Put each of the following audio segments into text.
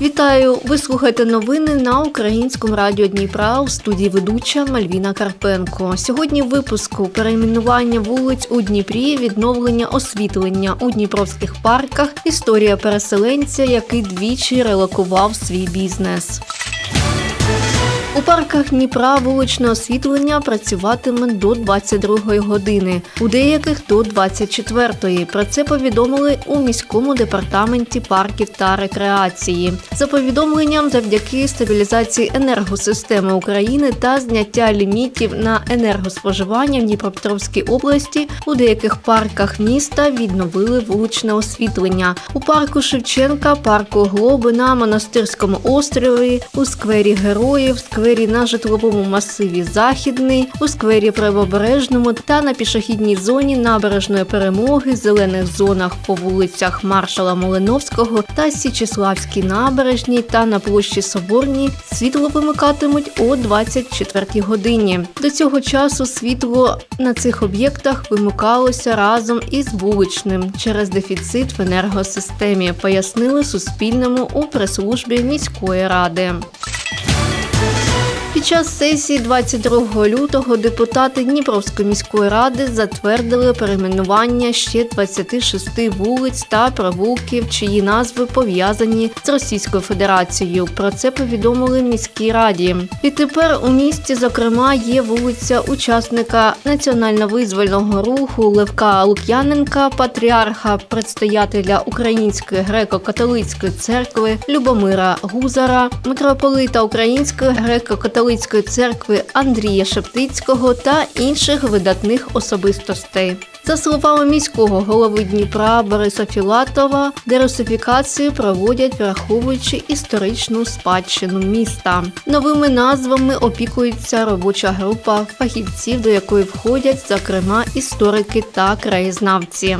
Вітаю! Ви слухаєте новини на українському радіо Дніпра у студії ведуча Мальвіна Карпенко. Сьогодні випуску перейменування вулиць у Дніпрі, відновлення освітлення у дніпровських парках, історія переселенця, який двічі релокував свій бізнес. У парках Дніпра вуличне освітлення працюватиме до 22 години, у деяких до 24. Про це повідомили у міському департаменті парків та рекреації. За повідомленням, завдяки стабілізації енергосистеми України та зняття лімітів на енергоспоживання в Дніпропетровській області у деяких парках міста відновили вуличне освітлення. У парку Шевченка, парку Глоби на монастирському острові, у сквері Героїв, сквері на житловому масиві Західний, у сквері Правобережному та на пішохідній зоні набережної перемоги, зелених зонах по вулицях Маршала Малиновського та Січеславській набережній та на площі Соборній світло вимикатимуть о 24 годині. До цього часу світло на цих об'єктах вимикалося разом із вуличним через дефіцит в енергосистемі, пояснили Суспільному у прес-службі міської ради. Під час сесії 22 лютого депутати Дніпровської міської ради затвердили перейменування ще 26 вулиць та провулків, чиї назви пов'язані з Російською Федерацією. Про це повідомили міській раді. Відтепер у місті, зокрема, є вулиця учасника національно-визвольного руху Левка Лук'яненка, патріарха, предстоятеля Української греко-католицької церкви Любомира Гузара, митрополита Української греко-католицької церкви Андрія Шептицького та інших видатних особистостей. За словами міського голови Дніпра Бориса Філатова, дерусифікацію проводять враховуючи історичну спадщину міста. Новими назвами опікується робоча група фахівців, до якої входять, зокрема, історики та краєзнавці.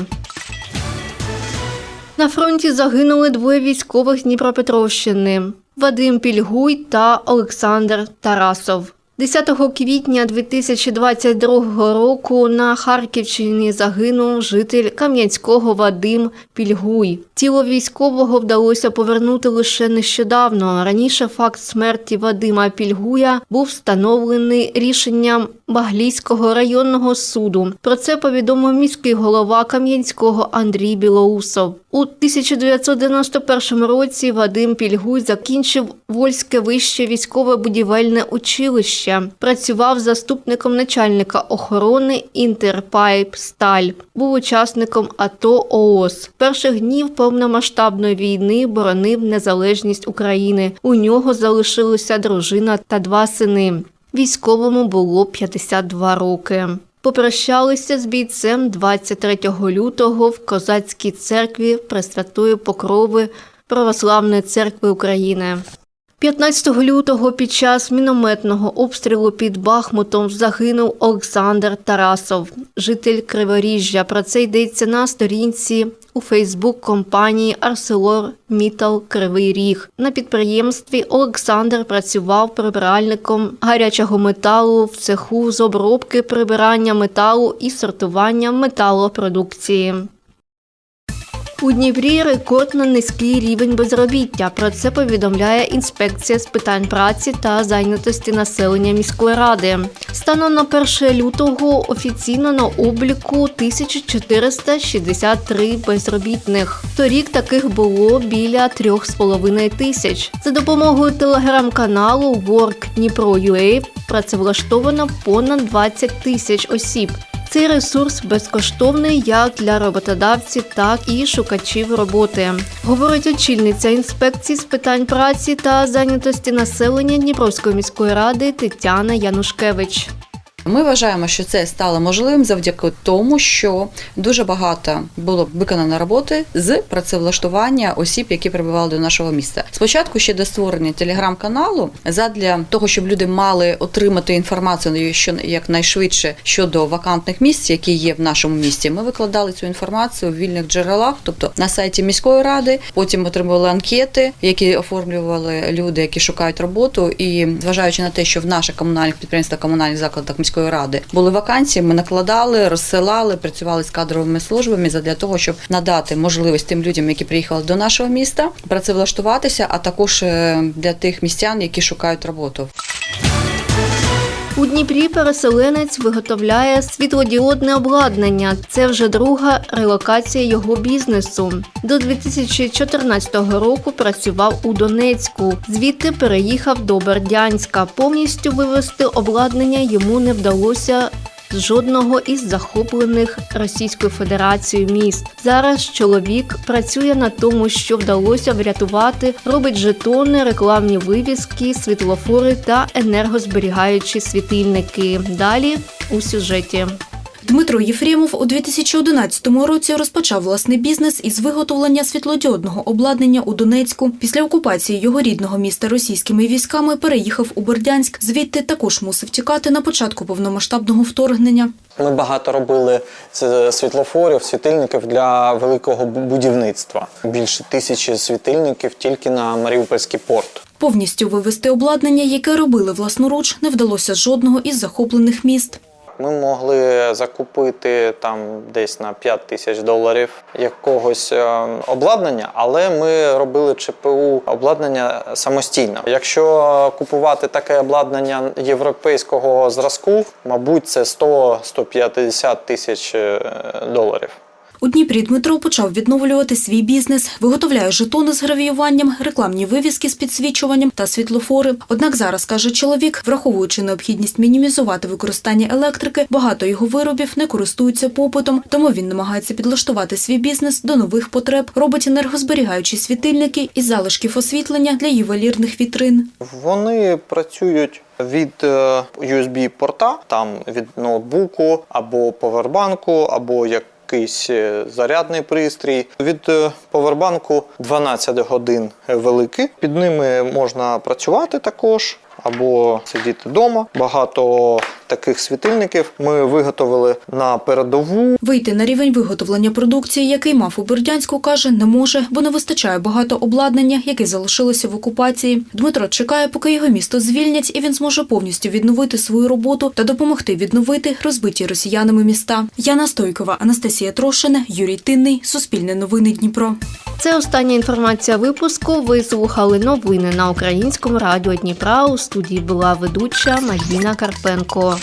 На фронті загинули двоє військових Дніпропетровщини Вадим Пільгуй та Олександр Тарасов. 10 квітня 2022 року на Харківщині загинув житель Кам'янського Вадим Пільгуй. Тіло військового вдалося повернути лише нещодавно. Раніше факт смерті Вадима Пільгуя був встановлений рішенням Баглійського районного суду. Про це повідомив міський голова Кам'янського Андрій Білоусов. У 1991 році Вадим Пільгуй закінчив Вольське вище військове будівельне училище. Працював заступником начальника охорони Інтерпайп Сталь. Був учасником АТО ООС. Перших днів повномасштабної війни боронив незалежність України. У нього залишилася дружина та два сини. Військовому було 52 роки. Попрощалися з бійцем 23 лютого в Козацькій церкві Пресвятої Покрови Православної церкви України. 15 лютого під час мінометного обстрілу під Бахмутом загинув Олександр Тарасов, житель Криворіжжя. Про це йдеться на сторінці у Фейсбук компанії Арселор Мітал Кривий Ріг. На підприємстві Олександр працював прибиральником гарячого металу в цеху з обробки прибирання металу і сортування металопродукції. У Дніпрі рекордно низький рівень безробіття. Про це повідомляє інспекція з питань праці та зайнятості населення міської ради. Станом на 1 лютого офіційно на обліку 1463 безробітних. Торік таких було біля 3,5 тисяч. За допомогою телеграм-каналу Work Dnipro.ua працевлаштовано понад 20 тисяч осіб. Цей ресурс безкоштовний як для роботодавців, так і шукачів роботи. Говорить очільниця інспекції з питань праці та зайнятості населення Дніпровської міської ради Тетяна Янушкевич. Ми вважаємо, що це стало можливим завдяки тому, що дуже багато було виконано роботи з працевлаштування осіб, які прибували до нашого міста. Спочатку ще до створення телеграм-каналу, задля того, щоб люди мали отримати інформацію що якнайшвидше щодо вакантних місць, які є в нашому місті. Ми викладали цю інформацію в вільних джерелах, тобто на сайті міської ради. Потім отримували анкети, які оформлювали люди, які шукають роботу. І зважаючи на те, що в наших комунальних підприємствах, комунальних закладах міської міської ради. Були вакансії, ми накладали, розсилали, працювали з кадровими службами для того, щоб надати можливість тим людям, які приїхали до нашого міста, працевлаштуватися, а також е, для тих містян, які шукають роботу. У Дніпрі переселенець виготовляє світлодіодне обладнання. Це вже друга релокація його бізнесу. До 2014 року працював у Донецьку. Звідти переїхав до Бердянська. Повністю вивезти обладнання йому не вдалося. Жодного із захоплених Російською Федерацією міст. Зараз чоловік працює на тому, що вдалося врятувати, робить жетони, рекламні вивіски, світлофори та енергозберігаючі світильники. Далі у сюжеті. Дмитро Єфремов у 2011 році розпочав власний бізнес із виготовлення світлодіодного обладнання у Донецьку. Після окупації його рідного міста російськими військами переїхав у Бердянськ. Звідти також мусив тікати на початку повномасштабного вторгнення. Ми багато робили світлофорів, світильників для великого будівництва. Більше тисячі світильників тільки на Маріупольський порт. Повністю вивезти обладнання, яке робили власноруч, не вдалося жодного із захоплених міст. Ми могли закупити там десь на 5 тисяч доларів якогось е, обладнання, але ми робили ЧПУ обладнання самостійно. Якщо купувати таке обладнання європейського зразку, мабуть, це 100-150 тисяч е, доларів. У Дніпрі Дмитро почав відновлювати свій бізнес, виготовляє жетони з гравіюванням, рекламні вивіски з підсвічуванням та світлофори. Однак зараз каже чоловік, враховуючи необхідність мінімізувати використання електрики, багато його виробів не користуються попитом, тому він намагається підлаштувати свій бізнес до нових потреб, робить енергозберігаючі світильники із залишків освітлення для ювелірних вітрин. Вони працюють від е, USB-порта, там від ноутбуку або повербанку, або якийсь е, зарядний пристрій. Від е, повербанку 12 годин великий. Під ними можна працювати також. Або сидіти вдома. Багато таких світильників ми виготовили на передову. Вийти на рівень виготовлення продукції, який мав у Бердянську, каже, не може, бо не вистачає багато обладнання, яке залишилося в окупації. Дмитро чекає, поки його місто звільнять, і він зможе повністю відновити свою роботу та допомогти відновити розбиті росіянами міста. Яна Стойкова, Анастасія Трошина, Юрій Тинний, Суспільне новини Дніпро. Це остання інформація випуску. Ви слухали новини на українському радіо Дніпра. У студії була ведуча Мадіна Карпенко.